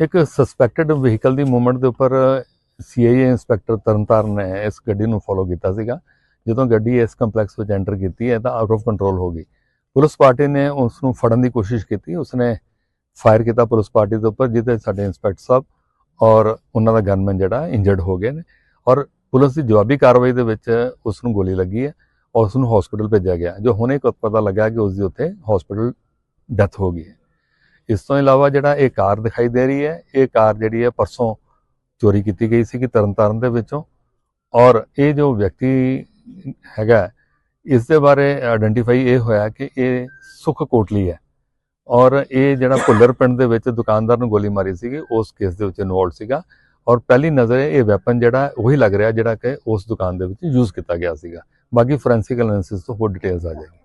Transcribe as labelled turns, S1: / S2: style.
S1: ਇੱਕ suspected vehicle ਦੀ movement ਦੇ ਉੱਪਰ ਸੀਆਈਏ ਇੰਸਪੈਕਟਰ ਤਰਨਤਾਰਨ ਨੇ ਇਸ ਗੱਡੀ ਨੂੰ ਫੋਲੋ ਕੀਤਾ ਸੀਗਾ। ਜਦੋਂ ਗੱਡੀ ਇਸ ਕੰਪਲੈਕਸ ਵਿੱਚ ਐਂਟਰ ਕੀਤੀ ਹੈ ਤਾਂ ਆਊਟ ਆਫ ਕੰਟਰੋਲ ਹੋ ਗਈ। ਪੁਲਿਸ ਪਾਰਟੀ ਨੇ ਉਸ ਨੂੰ ਫੜਨ ਦੀ ਕੋਸ਼ਿਸ਼ ਕੀਤੀ। ਉਸਨੇ ਫਾਇਰ ਕੀਤਾ ਪੁਲਿਸ ਪਾਰਟੀ ਦੇ ਉੱਪਰ, ਜਿਹਦੇ ਸਾਡੇ ਇੰਸਪੈਕਟਰ ਸਾਹਿਬ ਔਰ ਉਹਨਾਂ ਦਾ ਗਨਮੈਨ ਜਿਹੜਾ ਇੰਜਰਡ ਹੋ ਗਏ ਨੇ। ਔਰ ਪੁਲਿਸ ਦੀ ਜਵਾਬੀ ਕਾਰਵਾਈ ਦੇ ਵਿੱਚ ਉਸ ਨੂੰ ਗੋਲੀ ਲੱਗੀ ਹੈ ਔਰ ਉਸ ਨੂੰ ਹਸਪੀਟਲ ਭੇਜਿਆ ਗਿਆ। ਜੋ ਹੁਣੇ ਕੁ ਪਤਾ ਲੱਗਾ ਕਿ ਉਸ ਦੀ ਉੱਥੇ ਹਸਪੀਟਲ ਡੈਥ ਹੋ ਗਈ ਹੈ। ਇਸ ਤੋਂ ਇਲਾਵਾ ਜਿਹੜਾ ਇਹ ਕਾਰ ਦਿਖਾਈ ਦੇ ਰਹੀ ਹੈ, ਇਹ ਕਾਰ ਜਿਹੜੀ ਹੈ ਪਰਸੋਂ ਚੋਰੀ ਕੀਤੀ ਗਈ ਸੀ ਕਿ ਤਰਨਤਾਰਨ ਦੇ ਵਿੱਚੋਂ ਔਰ ਇਹ ਜੋ ਵਿਅਕਤੀ ਹੈਗਾ ਇਸ ਦੇ ਬਾਰੇ ਆਇਡੈਂਟੀਫਾਈ ਇਹ ਹੋਇਆ ਕਿ ਇਹ ਸੁਖ ਕੋਟਲੀ ਹੈ ਔਰ ਇਹ ਜਿਹੜਾ ਭੁੱਲਰ ਪਿੰਡ ਦੇ ਵਿੱਚ ਦੁਕਾਨਦਾਰ ਨੂੰ ਗੋਲੀ ਮਾਰੀ ਸੀਗੀ, ਉਸ ਕੇਸ ਦੇ ਵਿੱਚ ਇਨਵੋਲਡ ਸੀਗਾ ਔਰ ਪਹਿਲੀ ਨਜ਼ਰ ਇਹ ਵੈਪਨ ਜਿਹੜਾ ਉਹੀ ਲੱਗ ਰਿਹਾ ਜਿਹੜਾ ਕਿ ਉਸ ਦੁਕਾਨ ਦੇ ਵਿੱਚ ਯੂਜ਼ ਕੀਤਾ ਗਿਆ ਸੀਗਾ। ਬਾਕੀ ਫੋਰੈਂਸਿਕ ਐਨਾਲਿਸਿਸ ਤੋਂ ਹੋਰ ਡਿਟੇਲਸ ਆ ਜਾਏਗੀ।